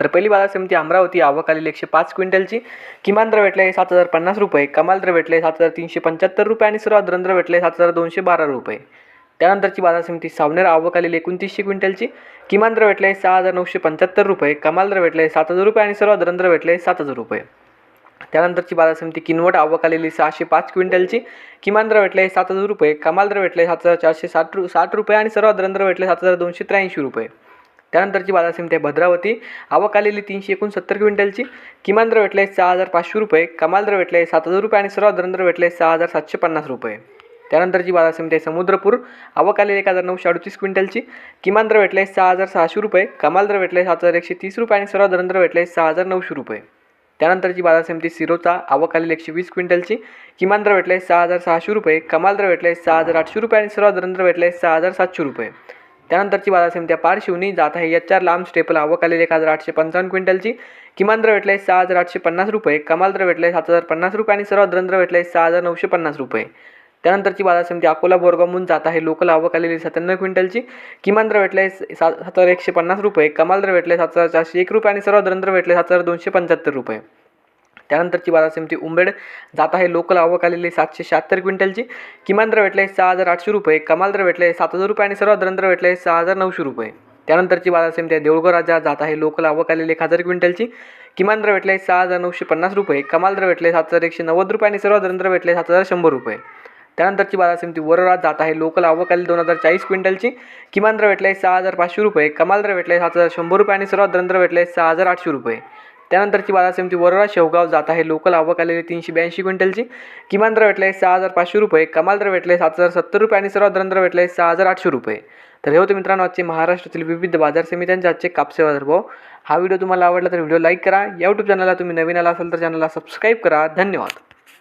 तर पहिली बाजार समिती अमरावती आवक आलेली एकशे पाच क्विंटलची. किमान दर भेटले सात हजार पन्नास रुपये. कमाल दर भेटले सात हजार तीनशे पंच्याहत्तर रुपये आणि सर्वात दर भेटले सात हजार दोनशे बारा रुपये. त्यानंतरची बाजार समिती सावनेर आवक आलेली एकोणतीसशे क्विंटलची. किमान दर भेटले सहा हजार नऊशे पंच्याहत्तर रुपये. कमाल दर भेटले सात हजार रुपये आणि सर्वात दर भेटले सात हजार रुपये. त्यानंतरची बाजार समिती किनवट आवक आलेली सहाशे पाच क्विंटलची. किमान दर भेटले सात हजार रुपये. कमाल दर भेटले सात हजार चारशे साठ रु साठ रुपये आणि सर्वात दर भेटले सात हजार दोनशे त्र्याऐंशी रुपये. त्यानंतरची बाजार समिती आहे भद्रावती. आवक आलेली तीनशे एकोणसत्तर क्विंटलची. किमान दर आहे सहा हजार पाचशे रुपये. कमाल दर आहे सात हजार रुपये आणि सर्वात दर भेटले सहा हजार सातशे पन्नास रुपये. त्यानंतरची बाजार समिती आहे समुद्रपूर. आवक आलेली एक हजार नऊशे अडतीस क्विंटलची. किमान दर आहे सहा हजार सहाशे रुपये. कमाल दर भेटले सात हजार एकशे तीस रुपये आणि सर्वात दर भेटले सहा हजार नऊशे रुपये. त्यानंतरची बाजार समिती सिरोचा. आवक आलेली एकशे वीस क्विंटलची. किमान दर भेटले सहा हजार सहाशे रुपये. कमाल दर भेटले सहा हजार आठशे रुपये आणि सर्वात दर भेटले सहा हजार सातशे रुपये. त्यानंतरची बाजार समिती पार शिवनी जात आहे. एच आर लांब स्टेपल आवक आलेली एक हजार आठशे पंचावन्न क्विंटलची. किमान दर आहे सहा हजार आठशे पन्नास रुपये. कमाल दर आहे सात हजार पन्नास रुपये आणि सर्वात दर भेटले सहा हजार नऊशे पन्नास रुपये. त्यानंतरची बाजार समिती अकोला बोरगावहून जात आहे. लोकल आवक आलेली सत्त्याण्णव क्विंटलची. किमान दर भेटले आहे सात हजार एकशे पन्नास रुपये. कमाल दर भेटले सात हजार चारशे एक रुपये आणि सर्वात दर भेटले सात हजार दोनशे पंच्याहत्तर रुपये. त्यानंतरची बाजार समिती उंबेड. जात आहे लोकल आवक आलेली सातशे शहात्तर क्विंटलची. किमान दर भेटले सहा हजार आठशे रुपये कमाल दर भेटले सात हजार रुपये आणि सर्वात दर भेटले सहा हजार नऊशे रुपये. त्यानंतरची बाजार समिती आहे देऊळगाव राजा. जात आहे लोकल आवक आलेली एक हजार क्विंटलची. किमान दर भेटले सहा हजार नऊशे पन्नास रुपये कमाल दर भेटले सात हजार एकशे नव्वद रुपये आणि सर्वात दर भेटले सात हजार शंभर रुपये. त्यानंतरची बाजार समिती वरोरात जात आहे लोकल आवक आलेली दोन हजार चाळीस क्विंटलची. किमान दर भेटले सहा हजार पाचशे रुपये कमाल दर भेटले सात हजार शंभर रुपये आणि सर्वात दर भेटले सहा हजार आठशे रुपये. त्यानंतरची बाजार समिती वरोरा शेवगाव जात आहे. लोकल आवक आलेली तीनशे ब्याऐंशी क्विंटलची. किमान दर भेटले सहा हजार पाचशे रुपये. कमाल दर भेटले सात हजार सत्तर रुपये आणि सर्वात दर आहे सहा हजार आठशे रुपये. तर हे होते मित्रांनो आजचे महाराष्ट्रातील विविध बाजार समित्यांचे आजचे कापसे बाजारभाव. हा व्हिडिओ तुम्हाला आवडला तर व्हिडिओ लाईक करा. या यूट्यूब चॅनलला तुम्ही नवीन आला असाल तर चॅनलला सबस्क्राईब करा. धन्यवाद.